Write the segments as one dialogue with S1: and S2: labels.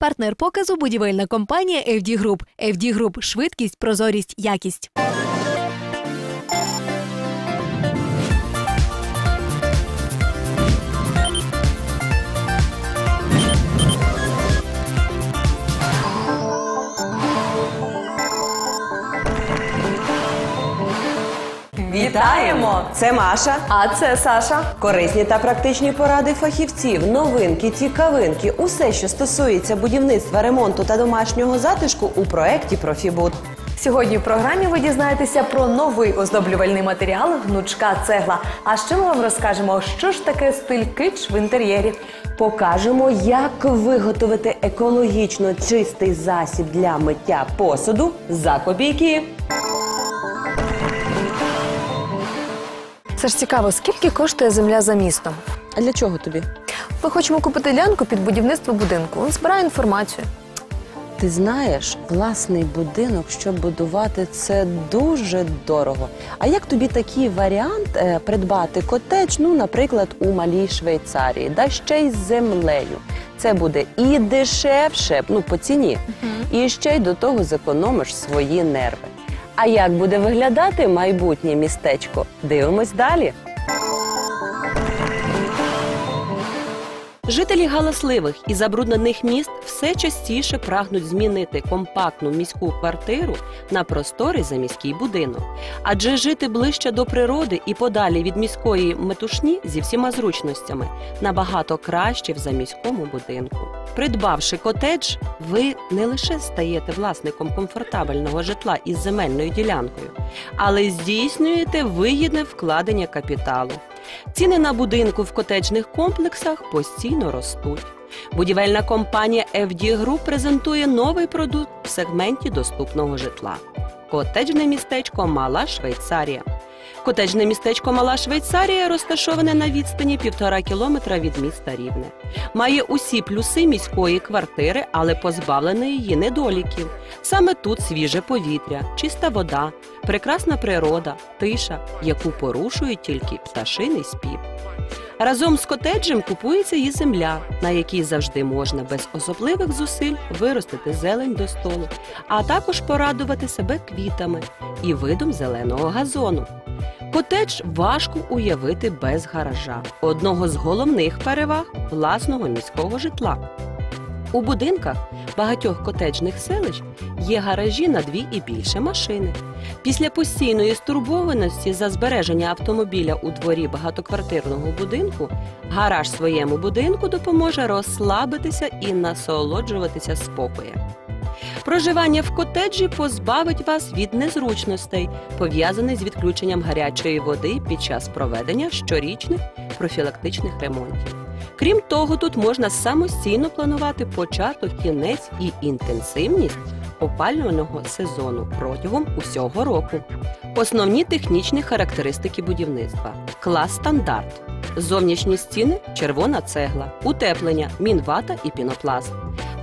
S1: Партнер показу будівельна компанія FD Group. FD Group – швидкість, прозорість, якість.
S2: Вітаємо! Це Маша.
S3: А це Саша.
S2: Корисні та практичні поради фахівців, новинки, цікавинки, усе, що стосується будівництва, ремонту та домашнього затишку у проєкті Профібуд.
S3: Сьогодні в програмі ви дізнаєтеся про новий оздоблювальний матеріал гнучка цегла. А ще ми вам розкажемо, що ж таке стиль кич в інтер'єрі.
S2: Покажемо, як виготовити екологічно чистий засіб для миття посуду за копійки.
S3: Це ж цікаво, скільки коштує земля за містом?
S2: А для чого тобі?
S3: Ми хочемо купити ділянку під будівництво будинку. Він збирає інформацію.
S2: Ти знаєш, власний будинок, щоб будувати, це дуже дорого. А як тобі такий варіант е, придбати котедж, ну, наприклад, у малій Швейцарії, да ще й з землею? Це буде і дешевше, ну по ціні, і ще й до того зекономиш свої нерви. А як буде виглядати майбутнє містечко? Дивимось далі.
S4: Жителі галасливих і забруднених міст все частіше прагнуть змінити компактну міську квартиру на просторий заміський будинок. Адже жити ближче до природи і подалі від міської метушні зі всіма зручностями набагато краще в заміському будинку. Придбавши котедж, ви не лише стаєте власником комфортабельного житла із земельною ділянкою, але здійснюєте вигідне вкладення капіталу. Ціни на будинку в котеджних комплексах постійно ростуть. Будівельна компанія FD Group презентує новий продукт в сегменті доступного житла. Котеджне містечко Мала Швейцарія. Котеджне містечко Мала Швейцарія розташоване на відстані півтора кілометра від міста Рівне. Має усі плюси міської квартири, але позбавлене її недоліків. Саме тут свіже повітря, чиста вода, прекрасна природа, тиша, яку порушують тільки пташиний спів. Разом з котеджем купується і земля, на якій завжди можна без особливих зусиль виростити зелень до столу, а також порадувати себе квітами і видом зеленого газону. Котедж важко уявити без гаража, одного з головних переваг власного міського житла. У будинках багатьох котеджних селищ є гаражі на дві і більше машини. Після постійної стурбованості за збереження автомобіля у дворі багатоквартирного будинку гараж своєму будинку допоможе розслабитися і насолоджуватися спокоєм. Проживання в котеджі позбавить вас від незручностей, пов'язаних з відключенням гарячої води під час проведення щорічних профілактичних ремонтів. Крім того, тут можна самостійно планувати початок, кінець і інтенсивність опалювального сезону протягом усього року. Основні технічні характеристики будівництва: клас стандарт, зовнішні стіни червона цегла, утеплення, мінвата і пінопласт.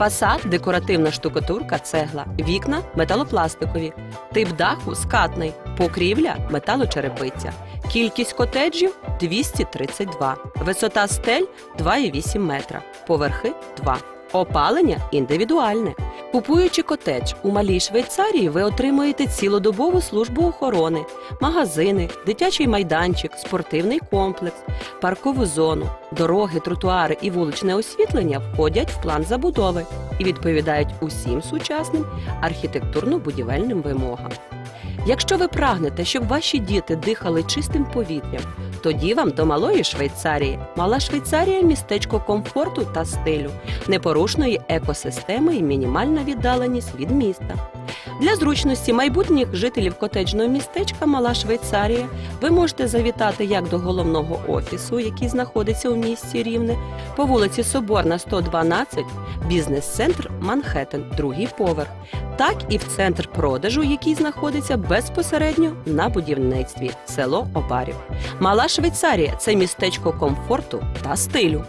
S4: Фасад декоративна штукатурка цегла, вікна металопластикові, тип даху скатний, покрівля металочерепиця. Кількість котеджів 232, висота стель 2,8 метра, поверхи 2. Опалення індивідуальне. Купуючи котедж у малій Швейцарії, ви отримуєте цілодобову службу охорони, магазини, дитячий майданчик, спортивний комплекс, паркову зону, дороги, тротуари і вуличне освітлення входять в план забудови і відповідають усім сучасним архітектурно-будівельним вимогам. Якщо ви прагнете, щоб ваші діти дихали чистим повітрям, тоді вам до малої Швейцарії. Мала Швейцарія містечко комфорту та стилю, непорушної екосистеми і мінімальна віддаленість від міста. Для зручності майбутніх жителів котеджного містечка Мала Швейцарія ви можете завітати як до головного офісу, який знаходиться у місті Рівне, по вулиці Соборна, 112, бізнес-центр Манхеттен, другий поверх, так і в центр продажу, який знаходиться безпосередньо на будівництві село Обарів. Мала Швейцарія це містечко комфорту та стилю.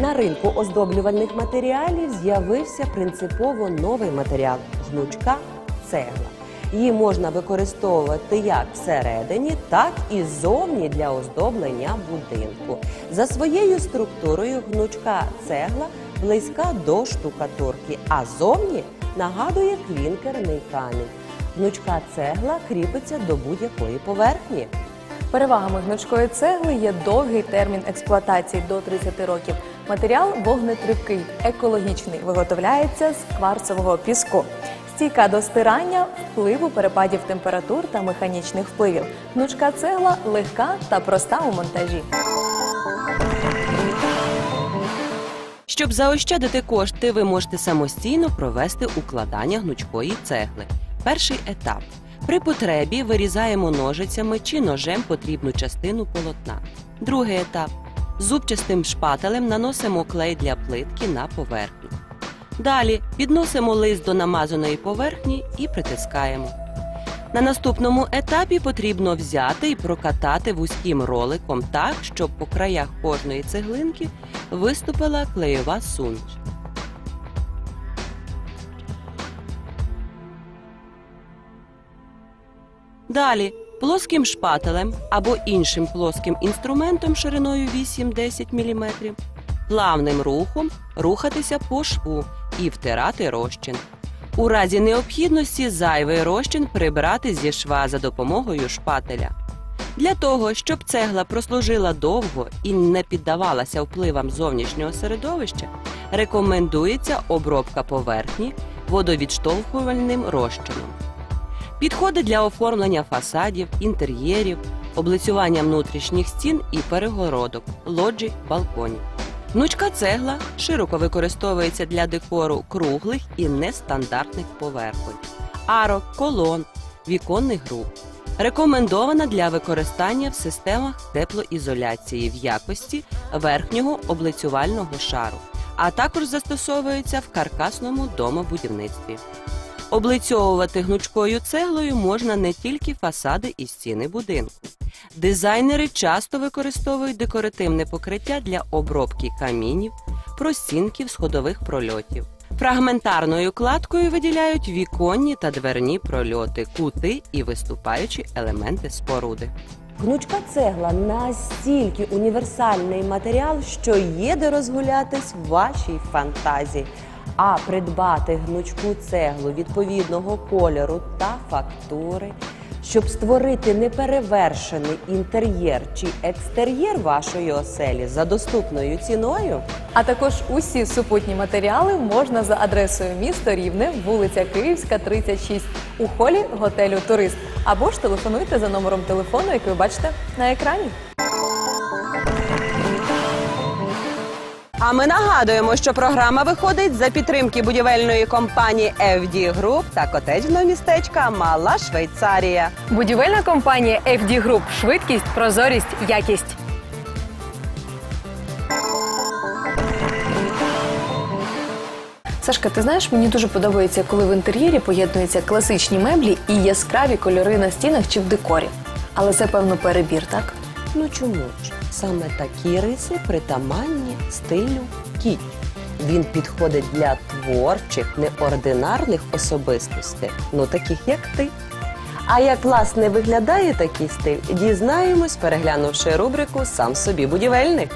S2: На ринку оздоблювальних матеріалів з'явився принципово новий матеріал гнучка цегла. Її можна використовувати як всередині, так і ззовні для оздоблення будинку. За своєю структурою гнучка цегла близька до штукатурки, а зовні нагадує клінкерний камінь. Гнучка цегла кріпиться до будь-якої поверхні.
S3: Перевагами гнучкої цегли є довгий термін експлуатації до 30 років. Матеріал вогнетривкий, екологічний, виготовляється з кварцевого піску. Стійка до стирання, впливу перепадів температур та механічних впливів. Гнучка цегла легка та проста у монтажі.
S4: Щоб заощадити кошти, ви можете самостійно провести укладання гнучкої цегли. Перший етап. При потребі вирізаємо ножицями чи ножем потрібну частину полотна. Другий етап. Зубчастим шпателем наносимо клей для плитки на поверхню. Далі підносимо лист до намазаної поверхні і притискаємо. На наступному етапі потрібно взяти і прокатати вузьким роликом так, щоб по краях кожної цеглинки виступила клеєва суміш. Далі плоским шпателем або іншим плоским інструментом шириною 8-10 мм плавним рухом рухатися по шву і втирати розчин. У разі необхідності зайвий розчин прибрати зі шва за допомогою шпателя. Для того, щоб цегла прослужила довго і не піддавалася впливам зовнішнього середовища, рекомендується обробка поверхні водовідштовхувальним розчином. Підходить для оформлення фасадів, інтер'єрів, облицювання внутрішніх стін і перегородок, лоджій, балконів. Гнучка цегла широко використовується для декору круглих і нестандартних поверхонь, арок, колон, віконних груп. Рекомендована для використання в системах теплоізоляції в якості верхнього облицювального шару, а також застосовується в каркасному домобудівництві. Облицьовувати гнучкою цеглою можна не тільки фасади і стіни будинку. Дизайнери часто використовують декоративне покриття для обробки камінів, простінків сходових прольотів. Фрагментарною кладкою виділяють віконні та дверні прольоти, кути і виступаючі елементи споруди.
S2: Гнучка цегла настільки універсальний матеріал, що є де розгулятись вашій фантазії. А придбати гнучку цеглу відповідного кольору та фактури, щоб створити неперевершений інтер'єр чи екстер'єр вашої оселі за доступною ціною.
S3: А також усі супутні матеріали можна за адресою місто Рівне, вулиця Київська, 36, у холі готелю Турист. Або ж телефонуйте за номером телефону, який ви бачите на екрані.
S4: А ми нагадуємо, що програма виходить за підтримки будівельної компанії FD Group та котеджного містечка Мала Швейцарія.
S3: Будівельна компанія FD Group. Швидкість, прозорість, якість. Сашка, ти знаєш, мені дуже подобається, коли в інтер'єрі поєднуються класичні меблі і яскраві кольори на стінах чи в декорі. Але це певно перебір, так?
S2: Ну чому ж? Саме такі риси притаманні стилю кіт. Він підходить для творчих, неординарних особистостей, ну таких як ти. А як власне виглядає такий стиль, дізнаємось, переглянувши рубрику Сам собі будівельник.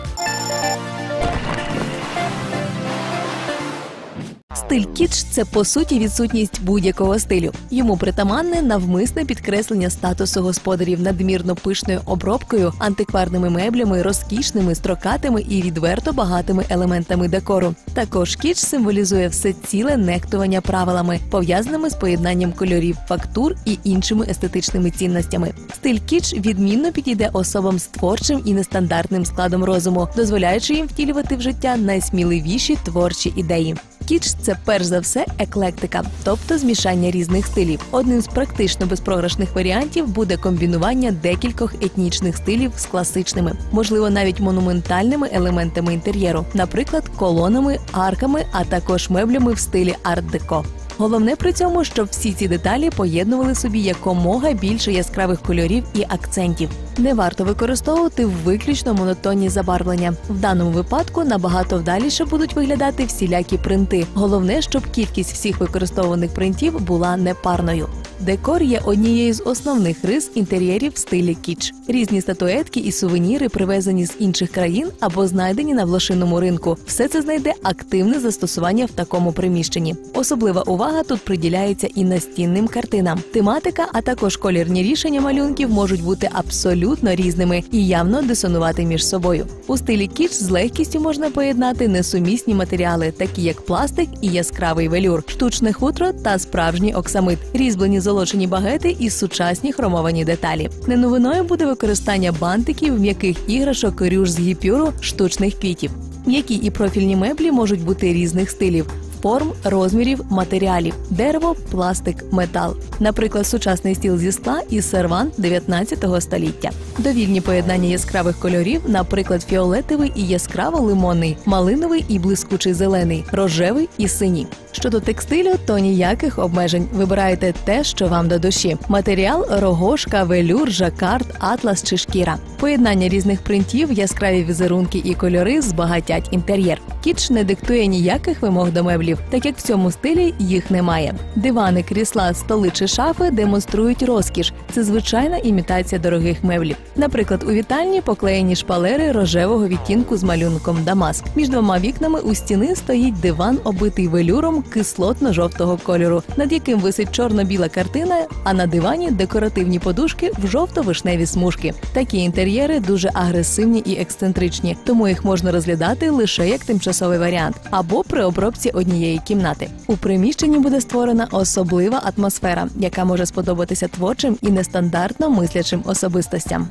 S1: Стиль кітч це по суті відсутність будь-якого стилю. Йому притаманне навмисне підкреслення статусу господарів надмірно пишною обробкою, антикварними меблями, розкішними, строкатими і відверто багатими елементами декору. Також кіч символізує все ціле нехтування правилами, пов'язаними з поєднанням кольорів, фактур і іншими естетичними цінностями. Стиль кіч відмінно підійде особам з творчим і нестандартним складом розуму, дозволяючи їм втілювати в життя найсміливіші творчі ідеї. Кіч це перш за все еклектика, тобто змішання різних стилів. Одним з практично безпрограшних варіантів буде комбінування декількох етнічних стилів з класичними, можливо, навіть монументальними елементами інтер'єру, наприклад, колонами, арками, а також меблями в стилі арт-деко. Головне при цьому, щоб всі ці деталі поєднували собі якомога більше яскравих кольорів і акцентів. Не варто використовувати виключно монотонні забарвлення. В даному випадку набагато вдаліше будуть виглядати всілякі принти. Головне, щоб кількість всіх використовуваних принтів була непарною. Декор є однією з основних рис інтер'єрів в стилі кіч. Різні статуетки і сувеніри привезені з інших країн або знайдені на влошиному ринку. Все це знайде активне застосування в такому приміщенні. Особлива увага тут приділяється і настінним картинам. Тематика, а також колірні рішення малюнків можуть бути абсолютно різними і явно дисонувати між собою. У стилі кіч з легкістю можна поєднати несумісні матеріали, такі як пластик і яскравий велюр, штучне хутро та справжній оксамит, різьблені золочені багети і сучасні хромовані деталі. Не новиною буде використання бантиків, м'яких іграшок, рюш з гіпюру, штучних квітів. М'які і профільні меблі можуть бути різних стилів. Форм, розмірів, матеріалів дерево, пластик, метал. Наприклад, сучасний стіл зі скла і сервант 19 століття. Довільні поєднання яскравих кольорів, наприклад, фіолетовий і яскраво лимонний, малиновий і блискучий зелений, рожевий і синій. Щодо текстилю, то ніяких обмежень. Вибирайте те, що вам до душі: матеріал, рогошка, велюр, жакард, атлас чи шкіра. Поєднання різних принтів, яскраві візерунки і кольори збагатять інтер'єр. Кіч не диктує ніяких вимог до меблів, так як в цьому стилі їх немає. Дивани, крісла, столи чи шафи демонструють розкіш. Це звичайна імітація дорогих меблів. Наприклад, у вітальні поклеєні шпалери рожевого відтінку з малюнком Дамаск. Між двома вікнами у стіни стоїть диван, обитий велюром кислотно-жовтого кольору, над яким висить чорно-біла картина, а на дивані декоративні подушки в жовто-вишневі смужки. Такі інтер'єри дуже агресивні і ексцентричні, тому їх можна розглядати лише як тимчасовий варіант або при обробці однієї кімнати. У приміщенні буде створена особлива атмосфера, яка може сподобатися творчим і нестандартно мислячим особистостям.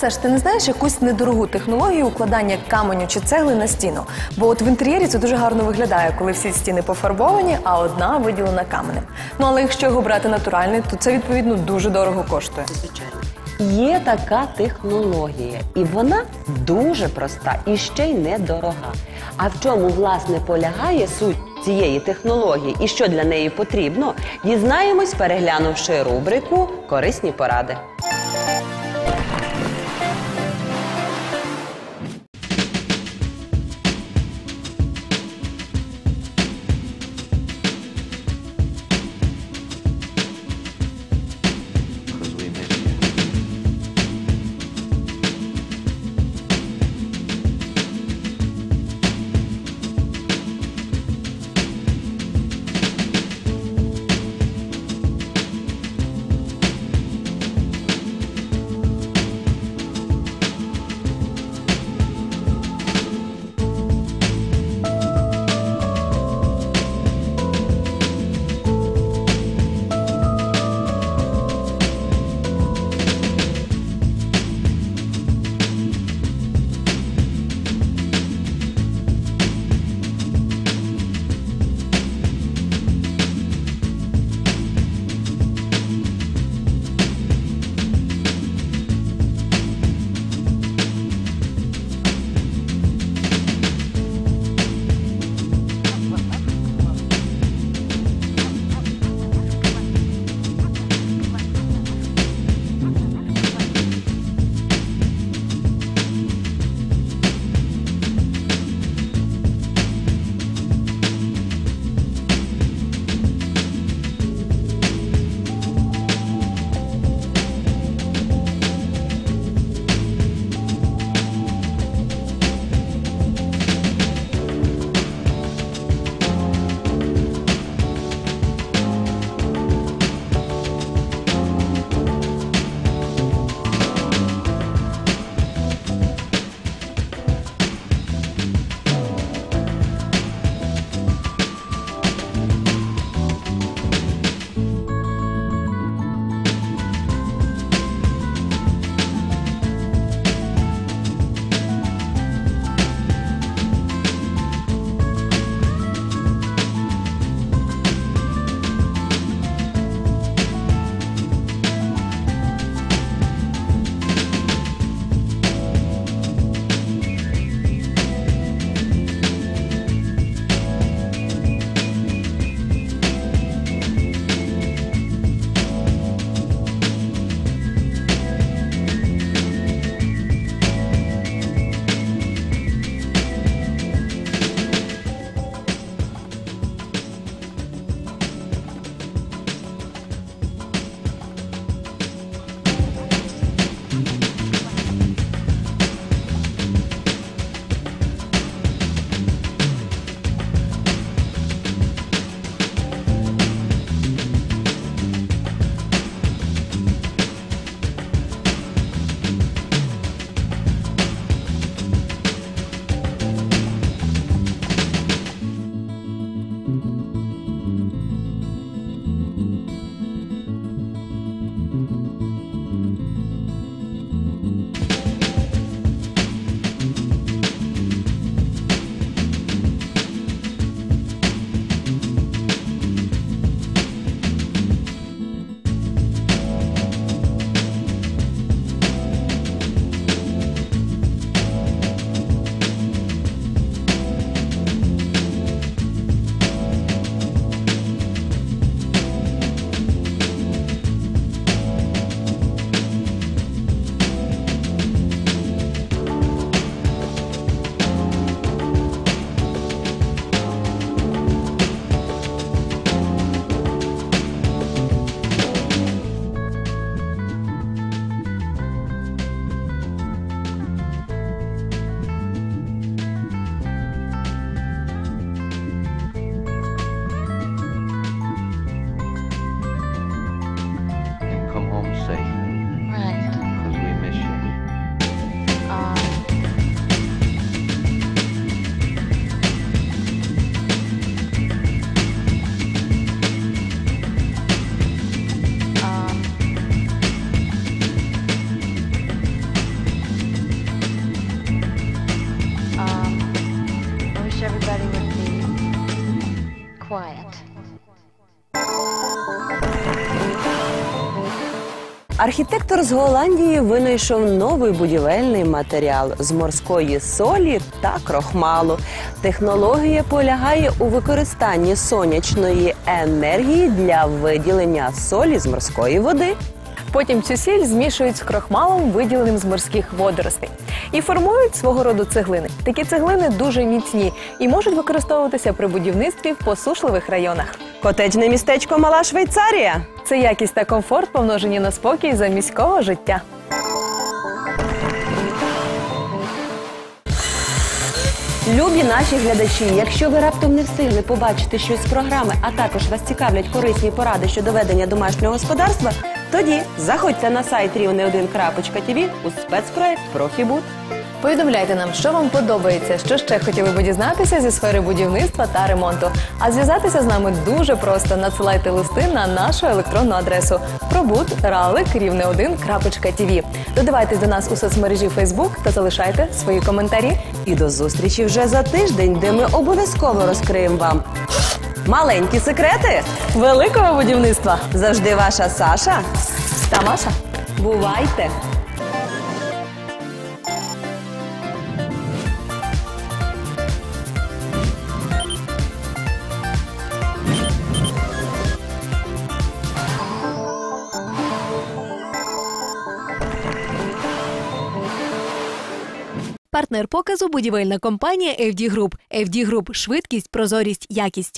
S3: Саш, ти не знаєш якусь недорогу технологію укладання каменю чи цегли на стіну? Бо от в інтер'єрі це дуже гарно виглядає, коли всі стіни пофарбовані, а одна виділена каменем. Ну але якщо його брати натуральний, то це відповідно дуже дорого коштує.
S2: Є така технологія, і вона дуже проста і ще й недорога. А в чому власне полягає суть цієї технології і що для неї потрібно, дізнаємось, переглянувши рубрику Корисні поради.
S4: Архітектор з Голландії винайшов новий будівельний матеріал з морської солі та крохмалу. Технологія полягає у використанні сонячної енергії для виділення солі з морської води.
S1: Потім цю сіль змішують з крохмалом, виділеним з морських водоростей, і формують свого роду цеглини. Такі цеглини дуже міцні і можуть використовуватися при будівництві в посушливих районах.
S4: Котеджне містечко Мала Швейцарія.
S1: Це якість та комфорт помножені на спокій за міського життя.
S4: Любі наші глядачі, якщо ви раптом не встигли побачити щось з програми, а також вас цікавлять корисні поради щодо ведення домашнього господарства, тоді заходьте на сайт rівне1.tv у спецпроект Профібуд.
S1: Повідомляйте нам, що вам подобається, що ще хотіли би дізнатися зі сфери будівництва та ремонту. А зв'язатися з нами дуже просто. Надсилайте листи на нашу електронну адресу probud.ralik.tv. Додавайтесь до нас у соцмережі Facebook та залишайте свої коментарі.
S4: І до зустрічі вже за тиждень, де ми обов'язково розкриємо вам маленькі секрети.
S1: Великого будівництва!
S4: Завжди ваша Саша.
S1: Та Маша!
S4: Бувайте!
S5: Партнер показу будівельна компанія FD Group. FD Group – швидкість, прозорість, якість.